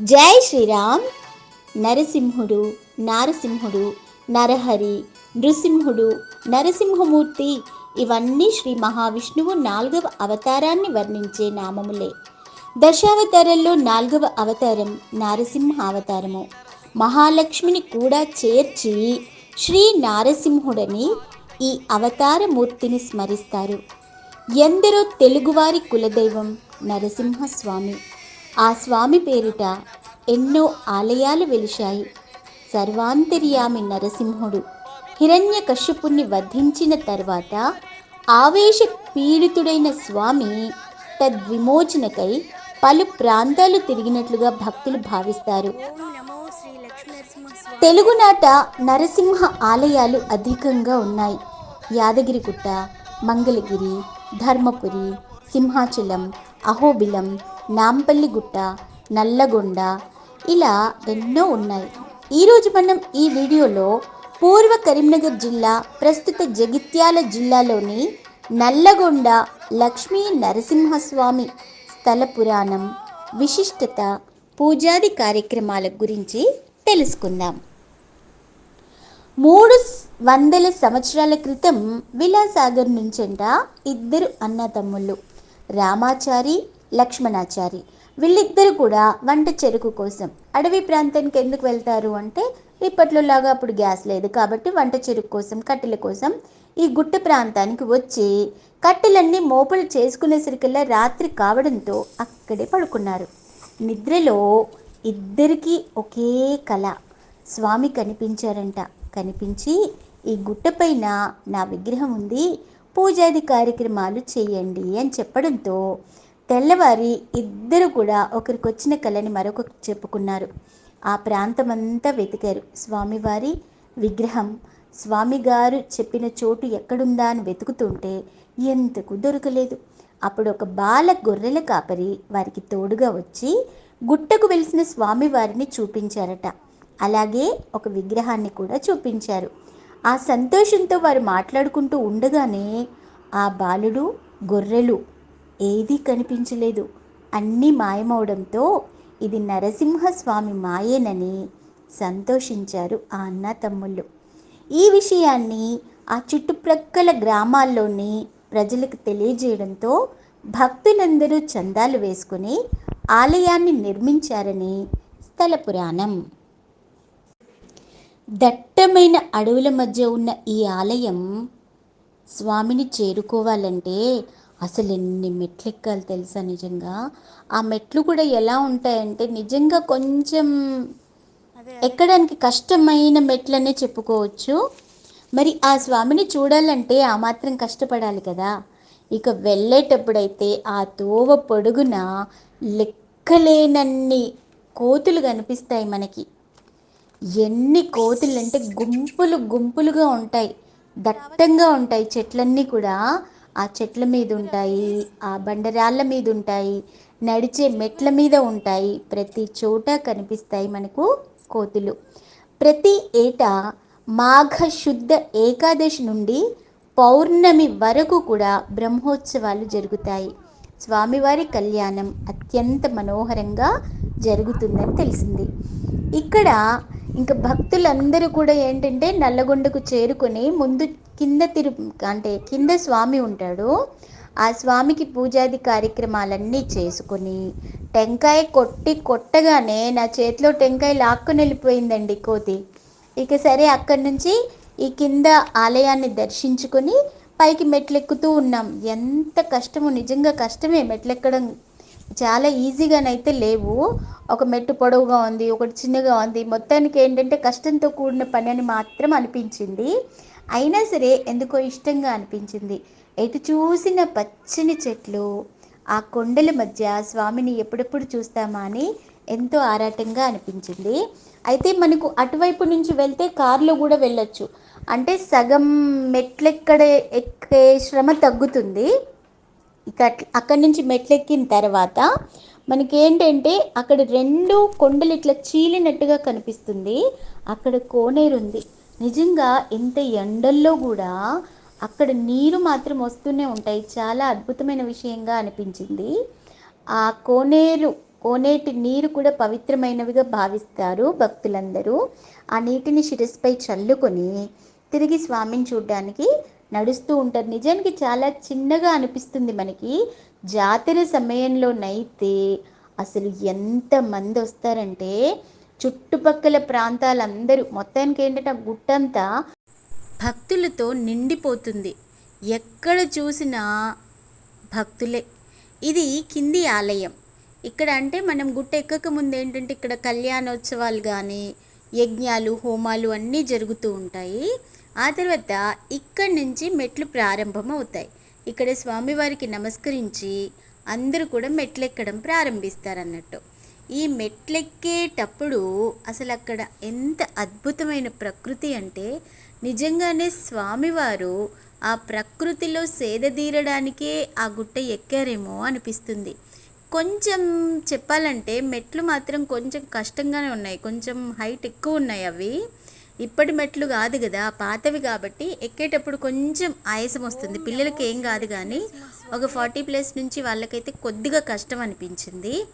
జై శ్రీరామ్. నరసింహుడు నారసింహుడు నరహరి నృసింహుడు నరసింహమూర్తి ఇవన్నీ శ్రీ మహావిష్ణువు నాలుగవ అవతారాన్ని వర్ణించే నామములే. దశావతారంలో నాలుగవ అవతారం నారసింహ అవతారము. మహాలక్ష్మిని కూడా చేర్చి శ్రీ నారసింహుడని ఈ అవతార మూర్తిని స్మరిస్తారు. ఎందరో తెలుగువారి కులదైవం నరసింహస్వామి. ఆ స్వామి పేరిట ఎన్నో ఆలయాలు వెలిశాయి. సర్వాంతర్యామి నరసింహుడు హిరణ్య కశ్యపుణ్ణి వధించిన తర్వాత ఆవేశ పీడితుడైన స్వామి తద్విమోచనకై పలు ప్రాంతాలు తిరిగినట్లుగా భక్తులు భావిస్తారు. తెలుగునాట నరసింహ ఆలయాలు అధికంగా ఉన్నాయి. యాదగిరిగుట్ట మంగళగిరి ధర్మపురి సింహాచలం అహోబిలం నాంపల్లిగుట్ట నల్లగొండ ఇలా ఎన్నో ఉన్నాయి. ఈరోజు మనం ఈ వీడియోలో పూర్వ కరీంనగర్ జిల్లా ప్రస్తుత జగిత్యాల జిల్లాలోని నల్లగొండ లక్ష్మీ నరసింహస్వామి స్థల పురాణం విశిష్టత పూజాది కార్యక్రమాల గురించి తెలుసుకుందాం. మూడు వందల సంవత్సరాల క్రితం విలాసాగర్ నుంచంట ఇద్దరు అన్నతమ్ముళ్ళు రామాచారి లక్ష్మణాచారి. వీళ్ళిద్దరు కూడా వంట చెరుకు కోసం. అడవి ప్రాంతానికి ఎందుకు వెళ్తారు అంటే ఇప్పట్లో లాగా అప్పుడు గ్యాస్ లేదు కాబట్టి వంట చెరుకు కోసం కట్టెల కోసం ఈ గుట్ట ప్రాంతానికి వచ్చి కట్టెలన్నీ మోపులు చేసుకునేసరికల్లా రాత్రి కావడంతో అక్కడే పడుకున్నారు. నిద్రలో ఇద్దరికీ ఒకే కళ స్వామి కనిపించారంట. కనిపించి ఈ గుట్టపైన నా విగ్రహం ఉంది. పూజాది కార్యక్రమాలు చేయండి అని చెప్పడంతో తెల్లవారి ఇద్దరు కూడా ఒకరికి వచ్చిన కళని మరొకరు చెప్పుకున్నారు. ఆ ప్రాంతమంతా వెతికారు. స్వామివారి విగ్రహం. స్వామిగారు చెప్పిన చోటు ఎక్కడుందా అని వెతుకుతుంటే ఎంతకు దొరకలేదు. అప్పుడు ఒక బాల గొర్రెల కాపరి వారికి తోడుగా వచ్చి గుట్టకు వెలిసిన స్వామివారిని చూపించారట. అలాగే ఒక విగ్రహాన్ని కూడా చూపించారు. ఆ సంతోషంతో వారు మాట్లాడుకుంటూ ఉండగానే ఆ బాలుడు గొర్రెలు ఏదీ కనిపించలేదు. అన్నీ మాయమవడంతో ఇది నరసింహస్వామి మాయేనని సంతోషించారు ఆ అన్న తమ్ముళ్ళు ఈ విషయాన్ని ఆ చుట్టుప్రక్కల గ్రామాల్లోని ప్రజలకు తెలియజేయడంతో భక్తులందరూ చందాలు వేసుకుని ఆలయాన్ని నిర్మించారని స్థల పురాణం. దట్టమైన అడవుల మధ్య ఉన్న ఈ ఆలయం స్వామిని చేరుకోవాలంటే అసలు ఎన్ని మెట్లు ఎక్కాలి తెలుసా నిజంగా? ఆ మెట్లు కూడా ఎలా ఉంటాయంటే నిజంగా కొంచెం ఎక్కడానికి కష్టమైన మెట్లనే చెప్పుకోవచ్చు. మరి ఆ స్వామిని చూడాలంటే ఆ మాత్రం కష్టపడాలి కదా. ఇక వెళ్ళేటప్పుడైతే ఆ తోవ పొడుగున లెక్కలేనన్ని కోతులు కనిపిస్తాయి మనకి. ఎన్ని కోతులు అంటే గుంపులు గుంపులుగా ఉంటాయి. దట్టంగా ఉంటాయి చెట్లన్నీ కూడా. ఆ చెట్ల మీద ఉంటాయి ఆ బండరాళ్ళ మీద ఉంటాయి నడిచే మెట్ల మీద ఉంటాయి. ప్రతి చోట కనిపిస్తాయి మనకు కోతులు. ప్రతి ఏటా మాఘ శుద్ధ ఏకాదశి నుండి పౌర్ణమి వరకు కూడా బ్రహ్మోత్సవాలు జరుగుతాయి. స్వామివారి కళ్యాణం అత్యంత మనోహరంగా జరుగుతుందని తెలిసింది. ఇక్కడ ఇంకా భక్తులందరూ కూడా ఏంటంటే నల్లగొండకు చేరుకొని ముందు కింద తిరు అంటే కింద స్వామి ఉంటాడు. ఆ స్వామికి పూజాది కార్యక్రమాలన్నీ చేసుకొని టెంకాయ కొట్టి కొట్టగానే నా చేతిలో టెంకాయ లాక్కొని వెళ్ళిపోయిందండి కోతి. ఇక సరే అక్కడి నుంచి ఈ కింద ఆలయాన్ని దర్శించుకొని పైకి మెట్లెక్కుతూ ఉన్నాం. ఎంత కష్టమో నిజంగా కష్టమే మెట్లెక్కడం చాలా ఈజీగానైతే లేవు. ఒక మెట్టు పొడవుగా ఉంది ఒకటి చిన్నగా ఉంది. మొత్తానికి ఏంటంటే కష్టంతో కూడిన పని అని మాత్రం అనిపించింది. అయినా సరే ఎందుకో ఇష్టంగా అనిపించింది. ఎటు చూసిన పచ్చని చెట్లు ఆ కొండల మధ్య స్వామిని ఎప్పుడెప్పుడు చూస్తామా అని ఎంతో ఆరాటంగా అనిపించింది. అయితే మనకు అటువైపు నుంచి వెళ్తే కారులో కూడా వెళ్ళొచ్చు. అంటే సగం మెట్లెక్కడే ఎక్కే శ్రమ తగ్గుతుంది. ఇక అక్కడి నుంచి మెట్లెక్కిన తర్వాత మనకి ఏంటంటే అక్కడ రెండు కొండలు ఇట్లా చీలినట్టుగా కనిపిస్తుంది. అక్కడ కోనేరు ఉంది. నిజంగా ఇంత ఎండల్లో కూడా అక్కడ నీరు మాత్రం వస్తూనే ఉంటాయి. చాలా అద్భుతమైన విషయంగా అనిపించింది. ఆ కోనేరు కోనేటి నీరు కూడా పవిత్రమైనవిగా భావిస్తారు భక్తులందరూ. ఆ నీటిని శిరస్పై చల్లుకొని తిరిగి స్వామిని చూడడానికి నడుస్తూ ఉంటారు. నిజానికి చాలా చిన్నగా అనిపిస్తుంది మనకి. జాతర సమయంలోనైతే అసలు ఎంతమంది వస్తారంటే చుట్టుపక్కల ప్రాంతాలందరూ. మొత్తానికి ఏంటంటే ఆ గుట్టంతా భక్తులతో నిండిపోతుంది. ఎక్కడ చూసినా భక్తులే. ఇది కింది ఆలయం. ఇక్కడ అంటే మనం గుట్ట ఎక్కక ముందు ఏంటంటే ఇక్కడ కళ్యాణోత్సవాలు కానీ యజ్ఞాలు హోమాలు అన్నీ జరుగుతూ ఉంటాయి. ఆ తర్వాత ఇక్కడి నుంచి మెట్లు ప్రారంభం అవుతాయి ఇక్కడ స్వామివారికి నమస్కరించి అందరూ కూడా మెట్లెక్కడం ప్రారంభిస్తారన్నట్టు. ఈ మెట్లెక్కేటప్పుడు అసలు అక్కడ ఎంత అద్భుతమైన ప్రకృతి అంటే నిజంగానే స్వామివారు ఆ ప్రకృతిలో సేదదీరడానికే ఆ గుట్ట ఎక్కారేమో అనిపిస్తుంది. కొంచెం చెప్పాలంటే మెట్లు మాత్రం కొంచెం కష్టంగానే ఉన్నాయి. కొంచెం హైట్ ఎక్కువ ఉన్నాయి అవి. ఇప్పటి మెట్లు కాదు కదా పాతవి కాబట్టి ఎక్కేటప్పుడు కొంచెం ఆయాసం వస్తుంది. పిల్లలకి ఏం కాదు కానీ ఒక ఫార్టీ ప్లస్ నుంచి వాళ్ళకైతే కొద్దిగా కష్టం అనిపించింది.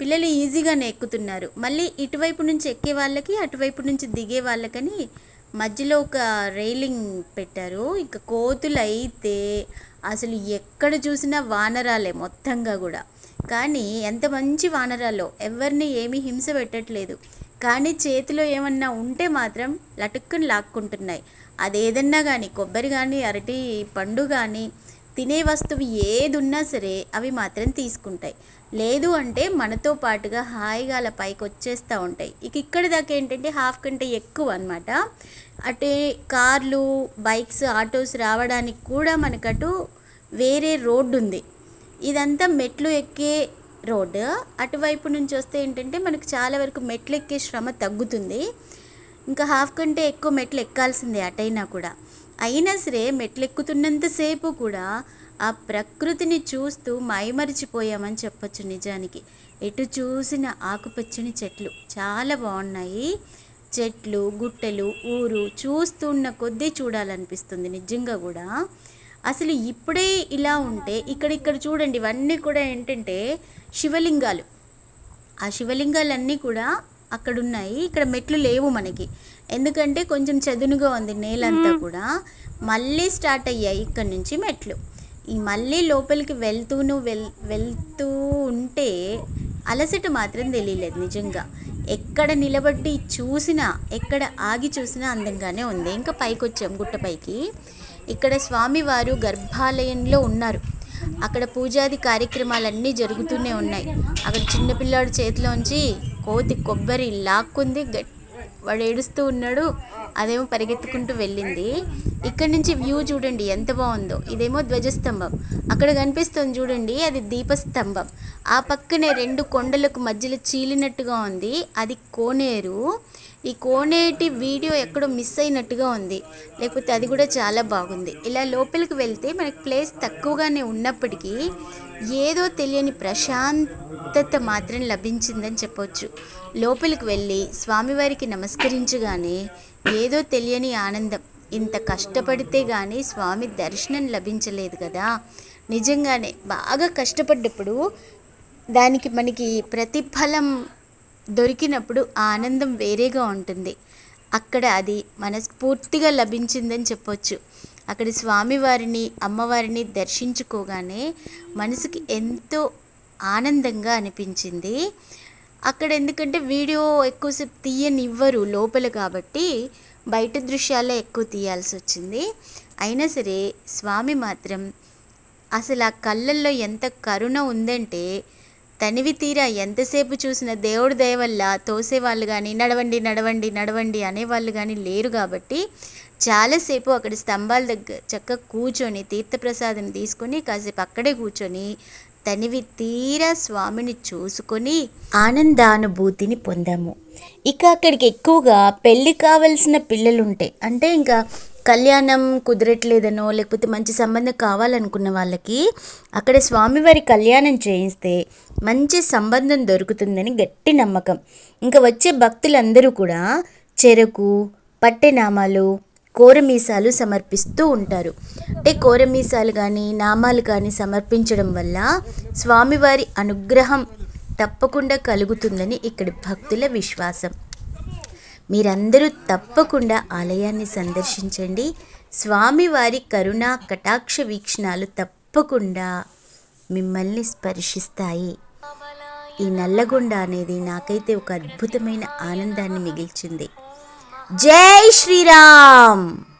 పిల్లలు ఈజీగానే ఎక్కుతున్నారు. మళ్ళీ ఇటువైపు నుంచి ఎక్కే వాళ్ళకి అటువైపు నుంచి దిగే వాళ్ళకని మధ్యలో ఒక రైలింగ్ పెట్టారు. ఇంకా కోతులు అయితే అసలు ఎక్కడ చూసినా వానరాలే మొత్తంగా కూడా. కానీ ఎంత మంచి వానరాలో ఎవరిని ఏమీ హింస పెట్టట్లేదు. కానీ చేతిలో ఏమన్నా ఉంటే మాత్రం లటుక్కుని లాక్కుంటున్నాయి. అదేదన్నా కానీ కొబ్బరి కానీ అరటి పండు కానీ తినే వస్తువు ఏది ఉన్నా సరే అవి మాత్రం తీసుకుంటాయి. లేదు అంటే మనతో పాటుగా హాయిగా అలా పైకి వచ్చేస్తూ ఉంటాయి. ఇక ఇక్కడ దాకా ఏంటంటే హాఫ్ కంటే ఎక్కువ అనమాట అటే కార్లు బైక్స్ ఆటోస్ రావడానికి కూడా మనకటు వేరే రోడ్డు ఉంది ఇదంతా మెట్లు ఎక్కే రోడ్డు. అటువైపు నుంచి వస్తే ఏంటంటే మనకు చాలా వరకు మెట్లు ఎక్కే శ్రమ తగ్గుతుంది. ఇంకా హాఫ్ కంటే ఎక్కువ మెట్లు ఎక్కాల్సిందే అటైనా కూడా. అయినా సరే మెట్లు ఎక్కుతున్నంతసేపు కూడా ఆ ప్రకృతిని చూస్తూ మైమరిచిపోయామని చెప్పొచ్చు నిజానికి. ఎటు చూసిన ఆకుపచ్చని చెట్లు. చాలా బాగున్నాయి. చెట్లు గుట్టలు ఊరు చూస్తున్న కొద్దీ చూడాలనిపిస్తుంది నిజంగా కూడా. అసలు ఇప్పుడే ఇలా ఉంటే ఇక్కడ ఇక్కడ చూడండి ఇవన్నీ కూడా ఏంటంటే శివలింగాలు. ఆ శివలింగాలన్నీ కూడా అక్కడ ఉన్నాయి ఇక్కడ మెట్లు లేవు మనకి. ఎందుకంటే కొంచెం చదునుగా ఉంది నేలంతా కూడా. మళ్ళీ స్టార్ట్ అయ్యాయి ఇక్కడ నుంచి మెట్లు. ఈ మళ్ళీ లోపలికి వెళ్తూను వెల్ వెళ్తూ ఉంటే అలసట మాత్రం తెలియలేదు నిజంగా. ఎక్కడ నిలబడి చూసినా ఎక్కడ ఆగి చూసినా అందంగానే ఉంది. ఇంకా పైకి వచ్చాం గుట్టపైకి ఇక్కడ స్వామివారు గర్భాలయంలో ఉన్నారు. అక్కడ పూజాది కార్యక్రమాలన్నీ జరుగుతూనే ఉన్నాయి. అక్కడ చిన్నపిల్లాడు చేతిలోంచి కోతి కొబ్బరి లాక్కుంది గట్ వాడు ఏడుస్తూ ఉన్నాడు అదేమో పరిగెత్తుకుంటూ వెళ్ళింది. ఇక్కడ నుంచి వ్యూ చూడండి ఎంత బాగుందో. ఇదేమో ధ్వజస్తంభం. అక్కడ కనిపిస్తుంది చూడండి అది దీపస్తంభం. ఆ పక్కనే రెండు కొండలకు మధ్యలో చీలినట్టుగా ఉంది. అది కోనేరు. ఈ కోనేటి వీడియో ఎక్కడో మిస్ అయినట్టుగా ఉంది. లేకపోతే అది కూడా చాలా బాగుంది. ఇలా లోపలికి వెళ్తే మనకి ప్లేస్ తక్కువగానే ఉన్నప్పటికీ ఏదో తెలియని ప్రశాంతత మాత్రం లభించిందని చెప్పొచ్చు. లోపలికి వెళ్ళి స్వామివారికి నమస్కరించగానే ఏదో తెలియని ఆనందం. ఇంత కష్టపడితే కానీ స్వామి దర్శనం లభించలేదు కదా. నిజంగానే బాగా కష్టపడ్డప్పుడు దానికి మనకి ప్రతిఫలం దొరికినప్పుడు ఆ ఆనందం వేరేగా ఉంటుంది. అక్కడ అది మనస్ఫూర్తిగా లభించిందని చెప్పొచ్చు. అక్కడ స్వామివారిని అమ్మవారిని దర్శించుకోగానే మనసుకి ఎంతో ఆనందంగా అనిపించింది. అక్కడ ఎందుకంటే వీడియో ఎక్కువసేపు తీయనివ్వరు లోపల కాబట్టి బయట దృశ్యాలే ఎక్కువ తీయాల్సి వచ్చింది. అయినా సరే స్వామి మాత్రం అసలు ఆ కళ్ళల్లో ఎంత కరుణ ఉందంటే తనివి తీరా ఎంతసేపు చూసిన దేవుడి దయ వల్ల తోసేవాళ్ళు కానీ నడవండి నడవండి నడవండి అనేవాళ్ళు కానీ లేరు కాబట్టి చాలాసేపు అక్కడ స్తంభాల దగ్గర చక్కగా కూర్చొని తీర్థప్రసాదం తీసుకొని కాసేపు అక్కడే కూర్చొని తనివి తీరా స్వామిని చూసుకొని ఆనందానుభూతిని పొందాము. ఇక అక్కడికి ఎక్కువగా పెళ్ళి కావలసిన పిల్లలు ఉంటాయి అంటే ఇంకా కళ్యాణం కుదరట్లేదనో లేకపోతే మంచి సంబంధం కావాలనుకున్న వాళ్ళకి అక్కడ స్వామివారి కళ్యాణం చేయిస్తే మంచి సంబంధం దొరుకుతుందని గట్టి నమ్మకం. ఇంకా వచ్చే భక్తులందరూ కూడా చెరకు పట్టెనామాలు కోరమీసాలు సమర్పిస్తూ ఉంటారు. అంటే కోరమీసాలు కానీ నామాలు కానీ సమర్పించడం వల్ల స్వామివారి అనుగ్రహం తప్పకుండా కలుగుతుందని ఇక్కడి భక్తుల విశ్వాసం. మీరందరూ తప్పకుండా ఆలయాన్ని సందర్శించండి. స్వామివారి కరుణా కటాక్ష వీక్షణాలు తప్పకుండా మిమ్మల్ని స్పర్శిస్తాయి. ఈ నల్లగొండ అనేది నాకైతే ఒక అద్భుతమైన ఆనందాన్ని మిగిల్చింది. జై శ్రీరామ్!